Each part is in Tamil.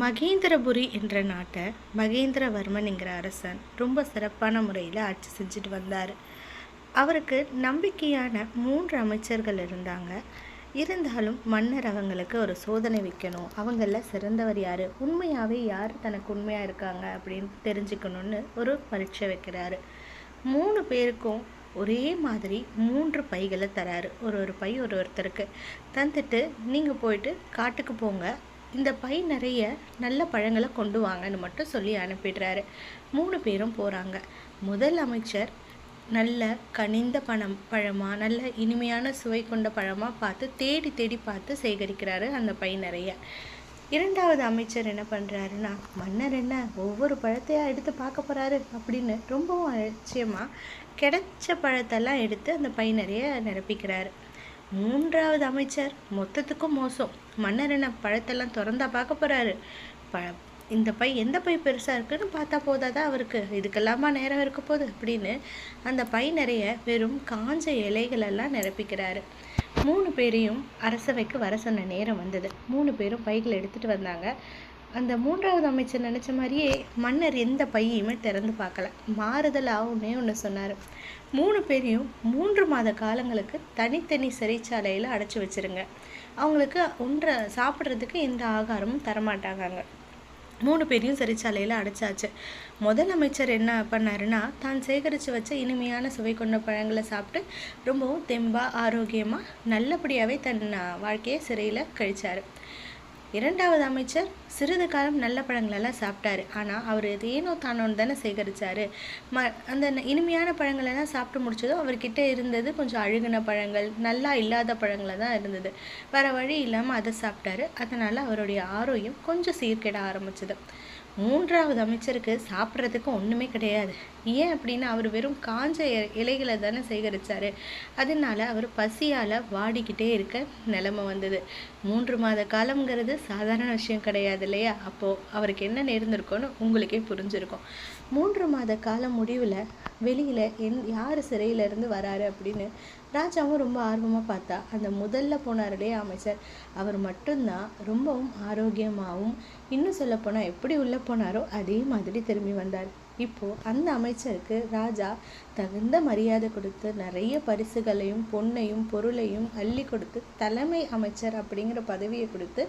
மகேந்திரபுரி என்ற நாட்டை மகேந்திரவர்மன் என்கிற அரசன் ரொம்ப சிறப்பான முறையில் ஆட்சி செஞ்சுட்டு வந்தார். அவருக்கு நம்பிக்கையான மூன்று அமைச்சர்கள் இருந்தாங்க. இருந்தாலும் மன்னர் அவங்களுக்கு ஒரு சோதனை வைக்கணும். அவங்களில் சிறந்தவர் யார்? உண்மையாகவே யார் தனக்கு உண்மையாக இருக்காங்க அப்படின்னு தெரிஞ்சுக்கணுன்னு ஒரு பரீட்சை வைக்கிறாரு. மூணு பேருக்கும் ஒரே மாதிரி மூன்று பைகளை தராரு. ஒரு ஒரு பை ஒரு ஒருத்தருக்கு. தந்துட்டு நீங்கள் போயிட்டு காட்டுக்கு போங்க. இந்த பை நிறைய நல்ல பழங்களை கொண்டு வாங்கன்னு மட்டும் சொல்லி அனுப்பிடுறாரு. மூணு பேரும் போகிறாங்க முதல் அமைச்சர் நல்ல கனிந்த பணம் பழமாக நல்ல இனிமையான சுவை கொண்ட பழமாக பார்த்து தேடி தேடி பார்த்து சேகரிக்கிறாரு அந்த பை நிறைய. இரண்டாவது அமைச்சர் என்ன பண்ணுறாருன்னா மன்னர் என்ன ஒவ்வொரு பழத்தையாக எடுத்து பார்க்க போகிறாரு அப்படின்னு ரொம்பவும் அலட்சியமாக கிடைச்ச பழத்தெல்லாம் எடுத்து அந்த பை நிறைய நிரப்பிக்கிறாரு. மூன்றாவது அமைச்சர். மொத்தத்துக்கும் மோசம். மன்னர் என்ன பழத்தெல்லாம் திறந்தா பார்க்க போகிறாரு ப இந்த பை எந்த பை பெருசாக இருக்குன்னு பார்த்தா போதாதா அவருக்கு? இதுக்கெல்லாமா நேரம் இருக்க போகுது அப்படின்னு அந்த பை நிறைய வெறும் காஞ்ச இலைகளெல்லாம் நிரப்பிக்கிறாரு. மூணு பேரையும் அரசவைக்கு வர சொன்ன நேரம் வந்தது. மூணு பேரும் பைகளை எடுத்துகிட்டு வந்தாங்க. அந்த மூன்றாவது அமைச்சர் நினச்ச மாதிரியே மன்னர் எந்த பையுமே திறந்து பார்க்கல. மாறுதலாக ஒன்றே ஒன்று சொன்னார். மூணு பேரையும் மூன்று மாத காலங்களுக்கு தனித்தனி சிறைச்சாலையில் அடைச்சி வச்சிருங்க. அவங்களுக்கு ஒன்றை சாப்பிட்றதுக்கு எந்த ஆகாரமும் தரமாட்டாங்க மூணு பேரையும் சிறைச்சாலையில் அடைச்சாச்சு. முதல் அமைச்சர் என்ன பண்ணாருன்னா தான் சேகரித்து வச்ச இனிமையான சுவை கொண்ட பழங்களை சாப்பிட்டு ரொம்பவும் தெம்பாக ஆரோக்கியமாக நல்லபடியாகவே தன் வாழ்க்கையை சிறையில் கழிச்சார். இரண்டாவது அமைச்சர் சிறிது காலம் நல்ல பழங்களெல்லாம் சாப்பிட்டாரு. ஆனால் அவர் ஏனோ தானோன்னு தானே சேகரித்தார் ம அந்த இனிமையான பழங்களெல்லாம் சாப்பிட்டு முடிச்சதும் அவர்கிட்ட இருந்தது கொஞ்சம் அழுகின பழங்கள் நல்லா இல்லாத பழங்களை தான் இருந்தது. வேறு வழி இல்லாமல் அதை சாப்பிட்டாரு. அதனால் அவருடைய ஆரோக்கியம் கொஞ்சம் சீர்கெட ஆரம்பிச்சது. மூன்றாவது அமைச்சருக்கு சாப்பிட்றதுக்கு ஒன்றுமே கிடையாது. ஏன் அப்படின்னா அவர் வெறும் காஞ்ச இலைகளை தானே சேகரித்தார் அதனால அவர் பசியால் வாடிக்கிட்டே இருக்க நிலமை வந்தது. மூன்று மாத காலம்ங்கிறது சாதாரண விஷயம் கிடையாது இல்லையா? அப்போது அவருக்கு என்ன நேர்ந்திருக்கோன்னு உங்களுக்கே புரிஞ்சிருக்கும். மூன்று மாத காலம் முடிவில் வெளியில் எந் யார் சிறையிலேருந்து வராரு அப்படின்னு ராஜாவும் ரொம்ப ஆர்வமாக பார்த்தா அந்த முதல்ல போனாருடைய அமைச்சர்? அவர் மட்டும்தான் ரொம்பவும் ஆரோக்கியமாகவும் இன்னும் சொல்லப்போனால் எப்படி உள்ளே போனாரோ அதே மாதிரி திரும்பி வந்தார். இப்போது அந்த அமைச்சருக்கு ராஜா தகுந்த மரியாதை கொடுத்து நிறைய பரிசுகளையும் பொண்ணையும் பொருளையும் அள்ளி கொடுத்து தலைமை அமைச்சர் அப்படிங்கிற பதவியை கொடுத்து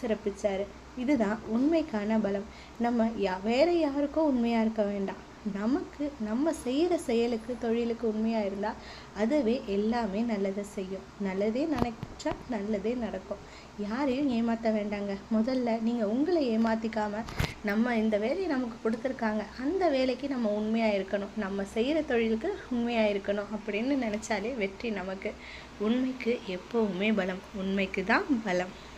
சிறப்பிச்சார். இதுதான் உண்மைக்கான பலம். நம்ம யா வேற யாருக்கும் உண்மையாக இருக்க வேண்டாம். நமக்கு நம்ம செய்கிற செயலுக்கு தொழிலுக்கு உண்மையாக இருந்தால் அதுவே எல்லாமே நல்லதை செய்யும். நல்லதே நினைச்சா நல்லதே நடக்கும். யாரையும் ஏமாற்ற வேண்டாங்க. முதல்ல நீங்கள் உங்களை ஏமாற்றிக்காம நம்ம இந்த வேலையை நமக்கு கொடுத்துருக்காங்க. அந்த வேலைக்கு நம்ம உண்மையாக இருக்கணும். நம்ம செய்கிற தொழிலுக்கு உண்மையாக இருக்கணும் அப்படின்னு நினச்சாலே வெற்றி நமக்கு. உண்மைக்கு எப்போவுமே பலம். உண்மைக்கு தான் பலம்.